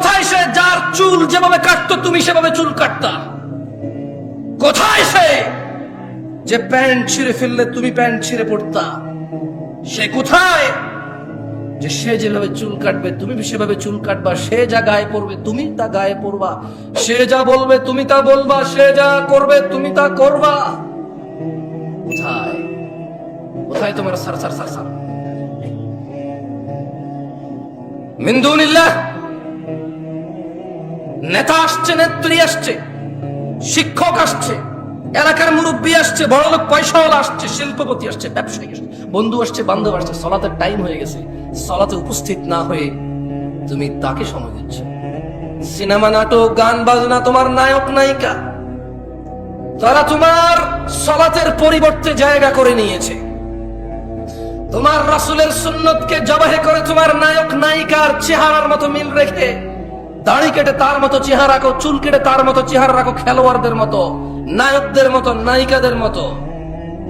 কোথায় সে যার চুল যেভাবে কাটতো, তুমি সেভাবে চুল কাটতা? কোথায় সে যে প্যান্ট ছিঁড়ে ফেললে তুমি প্যান্ট ছিঁড়ে পড়তা? সে কোথায় যে সে যেভাবে চুল কাটবে, তুমি সেভাবে চুল কাটবা? সে যা গায়ে পড়বে, তুমি তা গায়ে পড়বা। সে যা বলবে, তুমি তা বলবা। সে যা করবে, তুমি তা করবা। কোথায়? কোথায় তোমার সার সার সার সার? মিন্দুনিল্লাহ! নেতা আসছে, নেত্রী আসছে, শিক্ষক আসছে, এলাকার মুরব্বী আসছে বড় লোক পয়সাওয়ালা আসছে, শিল্পপতি আসছে, ব্যবসায়ী আসছে, বন্ধু আসছে, বান্ধব আসছে, সলাতের টাইম হয়ে গেছে। সলাতে উপস্থিত না হয়ে তুমি তাকে সময় দিচ্ছ। সিনেমা, নাটক, গান, বাজনা তোমার নায়ক, নায়িকা। তারা তোমার সলাতের পরিবর্তে জায়গা করে নিয়েছে। তোমার রাসুলের সুন্নতকে জবাহে করে তোমার নায়ক, নায়িকার চেহারার মতো মিল রেখে দাড়ি কেটে তার মতো চেহারা রাখো, চুল কেটে তার মতো চেহারা রাখো খেলোয়াড়দের মতো, নায়কদের মতো, নায়িকাদের মতো।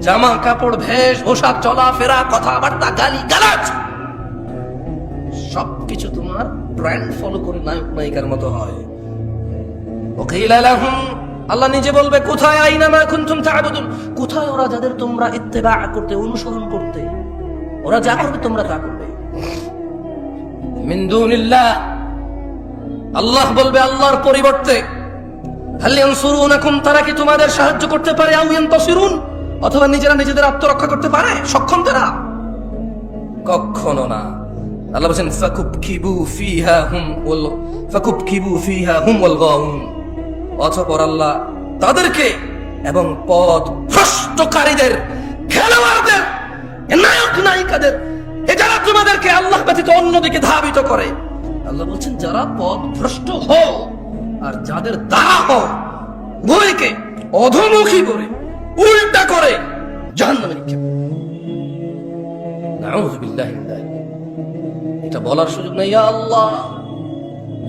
জামা, কাপড়, ভেষ, পোশাক চলাফেরা কথাবার্তা, গালি, গালাজ। সবকিছু তোমার ব্র্যান্ড ফলো করে নায়ক, নায়িকার মতো হয়। লাহুম আল্লাহ নিজে বলবে, কোথায় আইনা মা কুনতুম তা'বুদুন? কোথায় ওরা যাদের তোমরা ইত্তেবা করতে, অনুসরণ করতে? ওরা যা করবে তোমরা তা করবে। মিন দুনিল্লাহ আল্লাহ বলবে আল্লাহর পরিবর্তে তারা কি তোমাদের সাহায্য করতে পারে? অথবা নিজেরা নিজেদের আত্মরক্ষা করতে পারে? সক্ষম তারা? কখনো না। আল্লাহ গাউন অতঃপর আল্লাহ তাদেরকে এবং পদ ভ্রষ্টকারীদের, খেলোয়াড়দের নায়ক নায়িকাদের এ যারা তোমাদেরকে আল্লাহ ব্যতীত অন্যদিকে ধাবিত করে আল্লাহ বলছেন, যারা পদ ভ্রষ্ট হও আর যাদের দ্বারা হও উভয়কে অধমুখী করে, উল্টা করে জাহান্নামে নিক্ষেপ এটা বলার সুযোগ নেই আল্লাহ।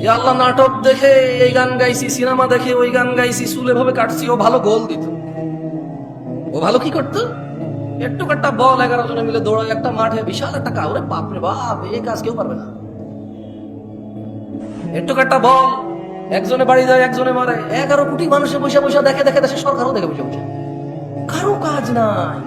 ইয়া আল্লাহ, নাটক দেখে এই গান গাইছি, সিনেমা দেখে ওই গান গাইছি, চুলে ভাবে কাটছি, ও ভালো গোল দিত। ও ভালো কি করতো? একটু একটা বল, এগারো জনে মিলে দৌড়ায় একটা মাঠে বিশাল একটা কাউরে, বাপরে বাপ এই কাজ কেউ পারবে না। একটু একটা বল। একজনে বাড়ি যায়, একজনে মারে। এগারো কোটি মানুষে বসে বসে দেখে দেখে দেশে সরকারও দেখে বসে বসে। কারও কাজ নাই।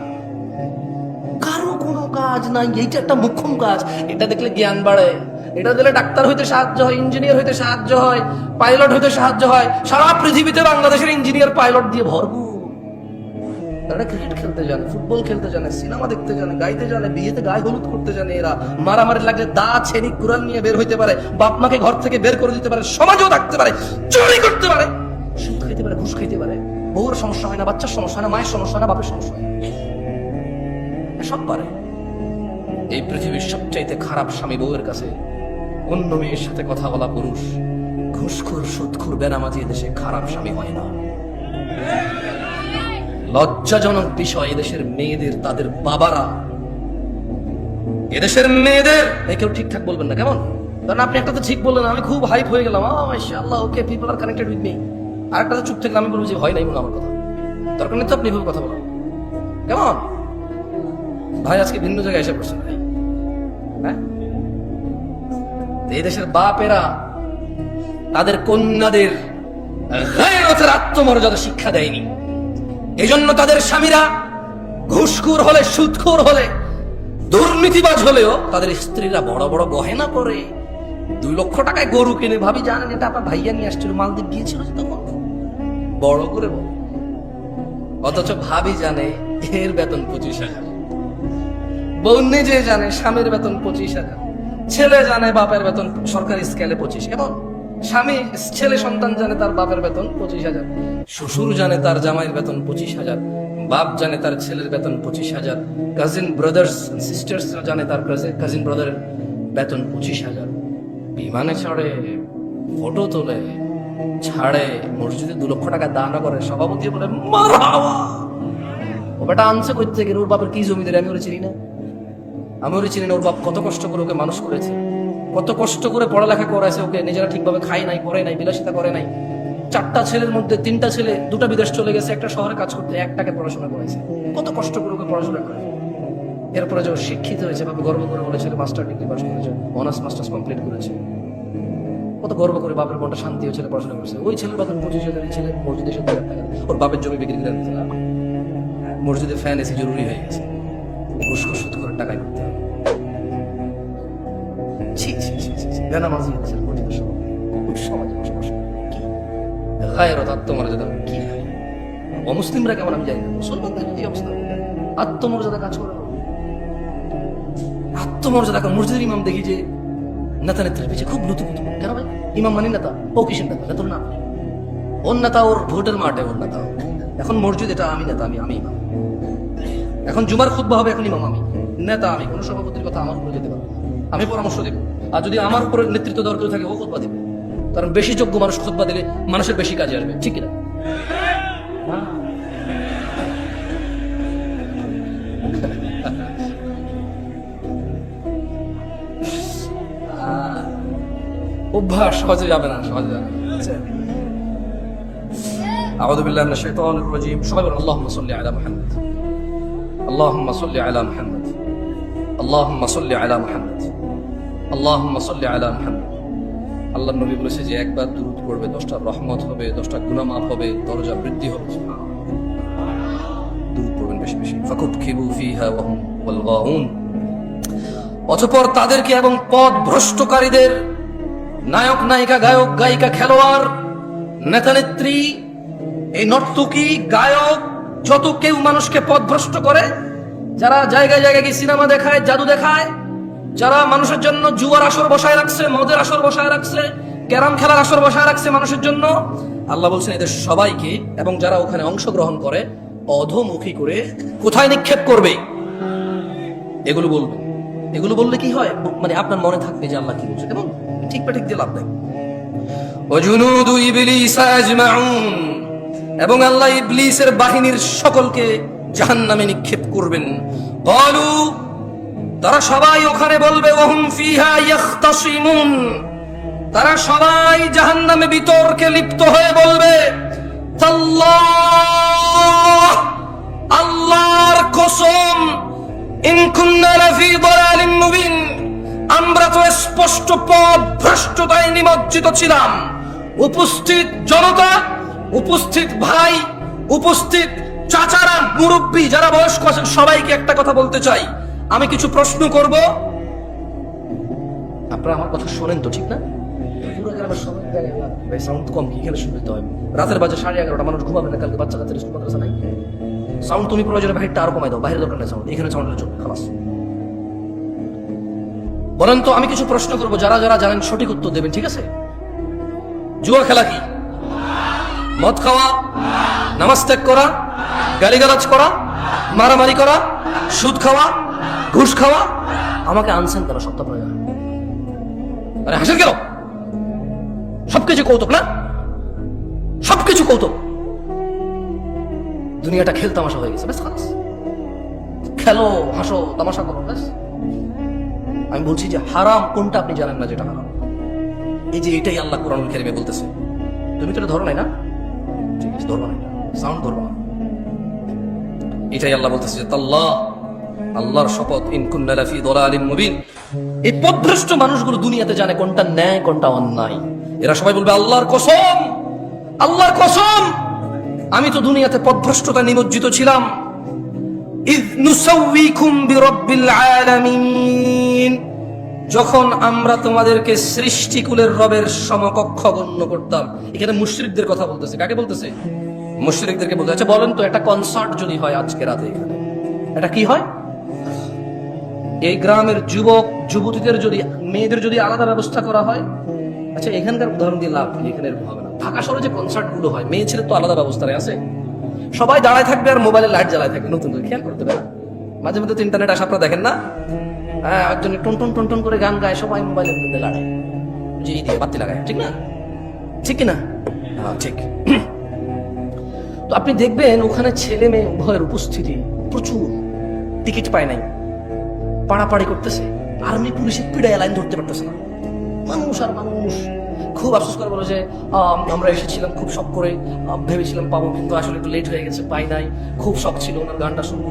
কারও কোনো কাজ নাই। এইটা একটা মুখ্যম কাজ। এটা দেখলে জ্ঞান বাড়ে। এটা দিলে ডাক্তার হইতে সাহায্য হয়, ইঞ্জিনিয়ার হইতে সাহায্য হয়, পাইলট হইতে সাহায্য হয়। সারা পৃথিবীতে বাংলাদেশের ইঞ্জিনিয়ার, পাইলট দিয়ে ভরপুর। তারা ক্রিকেট খেলতে জানে ফুটবল খেলতে জানে সিনেমা দেখতে জানে, গাইতে জানে, বিয়েতে গায়ে হলুদ করতে জানে এরা। মারামারি লাগলে দা, ছেনি, কুড়াল নিয়ে বের হইতে পারে, বাপ মাকে ঘর থেকে বের করে দিতে পারে, সমাজেও থাকতে পারে, চুরি করতে পারে, সুদ খাইতে পারে, ঘুষ খাইতে পারে। বউর সমস্যা হয় না, বাচ্চার সমস্যা হয় না, মায়ের সমস্যা হয় না, বাপের সমস্যা সব পারে। এই পৃথিবীর সবচাইতে খারাপ স্বামী বউয়ের কাছে অন্য মেয়ের সাথে কথা বলা পুরুষ, ঘুষখোর, সুদখোর, বেনামাজি দেশে খারাপ স্বামী হয় না। লজ্জাজনক বিষয়, এদেশের মেয়েদের, তাদের বাবারা। এদেশের মেয়েদের কেউ ঠিকঠাক বলবেন না, কেমন? কারণ আপনি একটা তো ঠিক বললেন, আমি খুব হাইপ হয়ে গেলাম। আল্লাহ okay people are connected with me আর একটা তো চুপ থাকলে আমি বলব যে হয় নাই মনে আমার কথা। দরকার নেই তো আপনি কথা বলেন কেমন? ভাই, আজকে ভিন্ন জায়গায় এসে পড়ছেন ভাই। হ্যাঁ? এই দেশের বাপেরা, তাদের কন্যাদের আত্মমর্যাদা শিক্ষা দেয়নি। এই জন্য তাদের স্বামীরা ঘুষখোর হলে, সুদখোর হলে, দুর্নীতিবাজ হলেও তাদের স্ত্রীরা বড় বড় গহেনা পরে দুই লক্ষ টাকায় গরু কিনে। ভাবি জানেন এটা আপনার ভাইয়া নিয়ে আসছিল, মালদ্বীপ গিয়েছিল তখন? বড় করে বলে। অথচ ভাবি জানে এর বেতন পঁচিশ হাজার। বউ নিজে জানে স্বামীর বেতন পঁচিশ হাজার। ছেলে জানে বাপের বেতন সরকারি স্কেলে পঁচিশ। এবং স্বামী, ছেলে সন্তান জানে তার বাপের বেতন পঁচিশ হাজার। শ্বশুর জানে তার জামাইয়ের বেতন পঁচিশ হাজার। বাপ জানে তার ছেলের বেতন পঁচিশ হাজার। কাজিন ব্রাদার্স সিস্টার্স জানে তার কাজিন ব্রাদারের বেতন পঁচিশ হাজার। বিমানে চড়ে ফটো তোলে, ছাড়ে, মসজিদে দু লক্ষ টাকা দান করে, সভাপতি বলে মারহাবা ও বেটা আনছে কই থেকে? ওর বাপের কি জমিদারি আমি ওরে চিনি না। আমি ওরে চিনি না, ওর বাপ কত কষ্ট করে ওকে মানুষ করেছে। কত কষ্ট করে পড়ালেখা করাইছে ওকে, নিজেরা ঠিকভাবে খাই নাই, পড়ে নাই, বিলাসিতা করে নাই। চারটা ছেলের মধ্যে তিনটা ছেলে, দুটা বিদেশ চলে গেছে, একটা শহরে কাজ করতে, একটাকে পড়াশোনা করেছে কত কষ্ট করে ওকে পড়াশোনা করে। এরপরে যে ও শিক্ষিত হয়েছে বাবা গর্ব করে বলেছিল মাস্টার ডিগ্রি পাস করেছে অনার্স মাস্টার্স কমপ্লিট করেছে। কত গর্ব করে বাপের মনটা শান্তি হয়ে ছেলে পড়াশোনা করছে। ওই ছেলের বাপের পঁচিশ হাজার ছেলে মসজিদে এসে দুই লাখ টাকা দেয়। ওর বাপের জমি বিক্রি করে মসজিদে ফ্যান এসে জরুরি হয়ে গেছে। ঘুষ ঘুষ করে টাকায় করতে হবে। অমুসলিমরা কেমন আমি জানি আত্মমর্যাদা কাজ করে আত্মমর্যাদা কাজ মসজিদের ইমাম দেখি যে নেতা নেত্রীর পিছিয়ে খুব পুতু কেন ভাই? ইমাম মানি নেতা? ও কিসের নেতা। নেতার না ওর নেতা ওর ভোটের মাঠে ওর নেতা। এখন মসজিদ, এটা আমি নেতা, আমি আমি ইমাম। এখন জুমার খুদ্া হবে এখন ইমাম আমি। নেতা আমি। কোনো সভাপতির কথা আমার উপরে যেতে। আমি পরামর্শ দেব আর যদি আমার উপরে নেতৃত্ব দেওয়ার কেউ থাকে ও খুদ্া দেবে কারণ বেশি যোগ্য মানুষ খুদ্া দিলে মানুষের বেশি কাজে আসবে ঠিক কিনা অভ্যাস সহজে যাবে না সহজে যাবে না। أعوذ بالله من الشيطان الرجيم সবাই বলুন اللهم صل على محمد اللهم صل على محمد اللهم صل على محمد আল্লাহ সাল্লি আলা মুহাম্মদ। আল্লাহ নবী বলেছে যে একবার দূরত করবে দশটা রহমত হবে, দশটা গুনামাফ হবে, দরজা বৃদ্ধি হবে দুরুদ করবেন বেশি বেশি। ফাকুত খিবু ফিহা ওয়াহুম ওয়ালগাউন অতঃপর তাদেরকে এবং পদ ভ্রষ্টকারীদের নায়ক, নায়িকা, গায়ক, গায়িকা, খেলোয়াড়, নেতানেত্রী, এই নর্তকী, গায়ক, যত কেউ মানুষকে পথভ্রষ্ট করে, যারা জায়গায় জায়গায় গিয়ে সিনেমা দেখায়, জাদু দেখায় যারা মানুষের জন্য জুয়ার আসর বসায় রাখছে, মদের আসর বসায় রাখছে, ক্যারাম খেলার আসর বসায় রাখছে মানুষের জন্য, আল্লাহ বলছেন এদের সবাইকে এবং যারা ওখানে অংশগ্রহণ করে, অধমুখী করে কোথায় নিক্ষেপ করবে? এগুলো বলবে। এগুলো বললে কি হয়? মানে আপনার মনে থাকবে যে আল্লাহ কি বলছে এবং ঠিক ঠিক দিয়ে লাভ নেই। এবং আল্লাহ ইবলিসের বাহিনীর সকলকে জাহান্নামে নিক্ষেপ করবেন। ক্বালু তারা সবাই ওখানে বলবে, ওহুম ফিহা ইয়াখতাসিমুন। তারা সবাই জাহান্নামে বিতর্কে লিপ্ত হয়ে বলবে, তাল্লাহ, আল্লাহর কসম, ইন কুন্না লাফি দালালিন আমরা তো স্পষ্ট পথ ভ্রষ্টতায় নিমজ্জিত ছিলাম। উপস্থিত জনতা, উপস্থিত ভাই, উপস্থিত চাচারা, মুরব্বী, যারা বয়স্ক আছেন, সবাইকে একটা কথা বলতে চাই। আমি কিছু প্রশ্ন করব? আপনারা আমার কথা শোনেন তো, ঠিক না? সাউন্ড কম, কি খেলে শুনতে হয়? রাতের বাজে সাড়ে এগারোটা, মানুষ ঘুমাবে না কালকে, বাচ্চা কাচ্চার স্কুল মাদ্রাসা নাই। সাউন্ড তুমি প্রয়োজনে বাহিরটা আরও কমাই দাও বাইরের দরকার নেই সাউন্ড এখানে সাউন্ড চলবে খালাস। বলেন তো, আমি কিছু প্রশ্ন করব, যারা যারা জানেন সঠিক উত্তর দেবেন, ঠিক আছে? জুয়া খেলা কি? মদ খাওয়া? নামাজ ত্যাগ করা? গালিগালাজ করা? মারামারি করা? সুদ খাওয়া? ঘুষ খাওয়া? আমাকে আনছেন কেন সপ্তাহ প্রয়োজন। আরে হাসেন কেন? সবকিছু কৌতুক, না? সবকিছু কৌতুক। দুনিয়াটা খেল তামাশা হয়ে গেছে ব্যাস খালাস খেলো, হাসো, তামাশা করো, ব্যাস। আমি বলছি যে হারাম কোনটা আপনি জানেন না যেটা হারাম? এই যে এটাই আল্লাহ কোরআন খেরিমে বলতেছে। তুমি তো ধরো নাই, না? ঠিক আছে, ধরবো না সাউন্ড ধরবো। না এটাই আল্লাহ বলতেছে যে তাল্লাহ আল্লাহর শপথ, ইন কুন্না লাফি মুবিন। এই পথভ্রষ্ট মানুষগুলো দুনিয়াতে জানে কোনটা ন্যায়, কোনটা অন্যায়। এরা সবাই বলবে, আল্লাহর কসম আল্লাহর কসম, আমি তো দুনিয়াতে পথভ্রষ্টতা নিমজ্জিত ছিলাম। যখন আমরা তোমাদেরকে সৃষ্টিকুলের রবের সমকক্ষ গণ্য করতাম। এখানে মুশরিকদের কথা বলতেছে। কাকে বলতেছে? মুশরিকদেরকে বলতে আচ্ছা বলেন তো, একটা কনসার্ট যদি হয় আজকে রাতে এখানে, এটা কি হয়? এই গ্রামের যুবক, যুবতীদের যদি, মেয়েদের যদি আলাদা ব্যবস্থা করা হয় আচ্ছা এখানকার উদাহরণ দিয়ে লাভ এখানে হবে না ঢাকা শহরে যে কনসার্টগুলো হয়, মেয়ে ছেলে তো আলাদা ব্যবস্থায় আছে? সবাই দাঁড়ায় থাকবে আর মোবাইলে লাইট জ্বালায় থাকবে, নতুন করে খেয়াল করতে পারে মাঝে মধ্যে তো ইন্টারনেট আসা আপনারা দেখেন না? হ্যাঁ একজন টন টন টন করে গান গায়, সবাই মোবাইলের মধ্যে লাগায় যে এই দিয়ে বাতি লাগায়, ঠিক না? ঠিক কিনা? হ্যাঁ ঠিক। তো আপনি দেখবেন ওখানে ছেলে মেয়ে উভয়ের উপস্থিতি প্রচুর। টিকিট পায় নাই। পাড়াপাড়ি করতেছে। আর্মি পুলিশের পিড়ায় লাইন ধরতে পারতেছে না। মানুষ আর মানুষ। খুব আফসোস করে বলো যে আমরা এসেছিলাম খুব শখ করে। ভেবেছিলাম পাবো, কিন্তু আসলে একটু লেট হয়ে গেছে, পাই নাই। খুব শখ ছিল, ওনার গানটা শুনব।